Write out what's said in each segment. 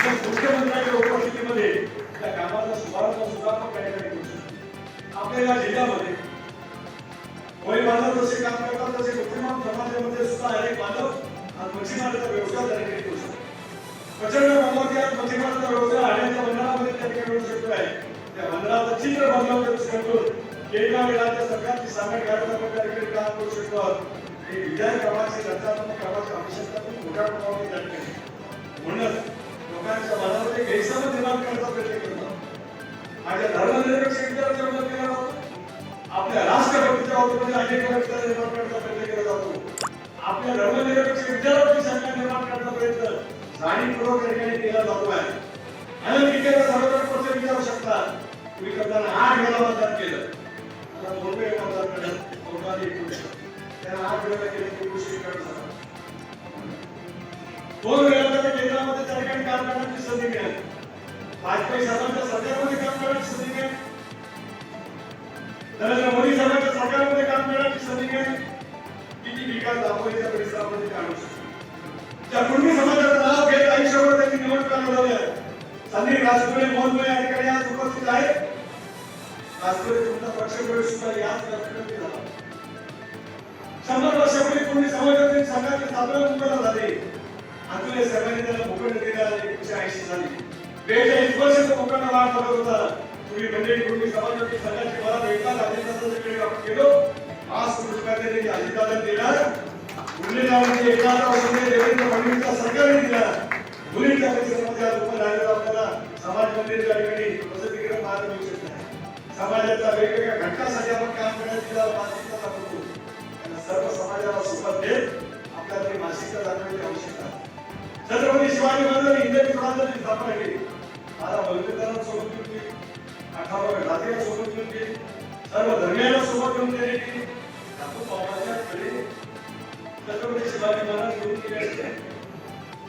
मुख्यमंत्र्यांच्या उपस्थितीमध्ये त्या कामाचा शुभारंभ सुद्धा आपण त्या ठिकाणी आपल्या या जिल्ह्यामध्ये कोळी बांधव जसे काम करतात तसे मुख्यमान समाजामध्ये सुद्धा अनेक बांधव आज मच्छीमाराचा व्यवसाय त्या ठिकाणी करू शकतो प्रचंड प्रमाणात आज मच्छीमाराचा व्यवसाय आण्याच्या विद्यार्थी कामाची रचनात्मक कामाची आवश्यकता मोठ्या प्रमाणात मनामध्ये निर्माण करण्याचा प्रयत्न करतात माझ्या धर्मनिरपेक्ष केला जातो. आपल्या राष्ट्रभक्तीच्या बाबतीमध्ये अनेक विचार निर्माण करण्याचा प्रयत्न केला जातो. आपल्या धर्मनिरपेक्ष विचारावरती शंका निर्माण करण्याचा प्रयत्न जाणीवपूर्वक या ठिकाणी केला जातो आहे आणि विचार सर्वजण प्रश्न विचारू शकतात. तुम्ही करताना आठ वेळा मतदान केलं. आता दोन वेळा मतदान केलं कोणाला एक गोष्ट. आठ वेळा केलं दोन वेळा केंद्रामध्ये त्या ठिकाणी काम करणार. संधी मिळाली. वाजपेयी साहेबांच्या सरकारमध्ये काम करण्याची संधी मिळाली. नरेंद्र मोदी साहेबांच्या सरकारमध्ये काम करण्याची संधी मिळाली. किती विकास दाखवण्याच्या परिसरामध्ये काढू शकतो? त्या कुणबी समाजाचं नाव घेत आयुष्यभर त्यांनी निवडणुका लढवल्या संदीप राजपुरे मोहनमुळे या ठिकाणी आज उपस्थित आहेत. राजपुरे तुमचा पक्षप्रवेश सुद्धा याच राजकारणी झाला. शंभर वर्षापूर्वी कुणबी समाजातील संघाची स्थापना मुंबईला झाली. अतुल्य सर्वांनी त्याला भूखंड दिला एकोणीशे ऐंशी साली बेचाळीस वर्ष तो भूखंड वाढ करत होता. तुम्ही मंडळी कुणबी समाजाची संघाची मला भेटतात अजितदादांकडे आपण गेलो आज पुरस्कार अजितदादा दिला उरलेला म्हणजे एखादा म्हणजे देवेंद्र फडणवीसचा सरकारने दिला. मुलींच्या परिसरामध्ये आज उभं राहिलेला आपल्याला समाज मंदिर ठिकाणी वसतिगृह पाहायला मिळू शकत नाही. समाजाच्या वेगवेगळ्या घटकासाठी आपण काम करण्यात ज्याला मानसिकता दाखवतो. सर्व समाजाला सोबत देत आपल्याला ती मानसिकता दाखवण्याची आवश्यकता आहे. छत्रपती शिवाजी महाराज हिंदवी स्वराज्याची स्थापना केली आता मला सोबत घेऊन गेली. अठराव्या जातीला सोबत घेऊन गेली. सर्व धर्मियांना सोबत घेऊन केली की ठाकूर बाबाच्या कडे छत्रपती शिवाजी महाराज घेऊन गेले असते.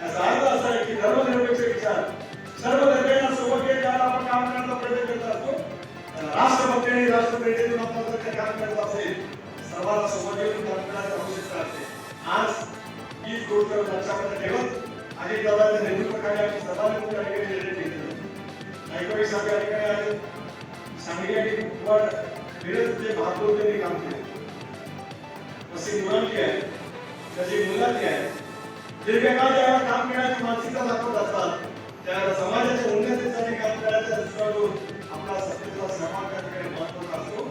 याचा अर्थ असा आहे की धर्मनिरपेक्ष विचार सर्व धर्मियांना सोबत घेत ज्याला आपण काम करण्याचा प्रयत्न करत असतो. राष्ट्रभक्ती आणि राष्ट्रप्रेरणेतून आपण जर काम करत असेल सर्वांना सोबत घेऊन काम करण्याची आवश्यकता असते. आज हीच गोष्ट लक्षामध्ये ठेवत आणि दादाच्या नेतृत्वाखाली आम्ही सर्वांनी त्या ठिकाणी निर्णय घेतले नायकवाडी साहेब या ठिकाणी आले सांगली आणि कुपवाड मिरज जे महापौर त्यांनी काम केले. तसे मुलांची आहे त्याची मुलांची आहे दीर्घकाळ ज्यावेळेला काम करण्याची मानसिकता दाखवत असतात त्यावेळेला समाजाच्या उन्नतीसाठी काम करायच्या दृष्टीकोनातून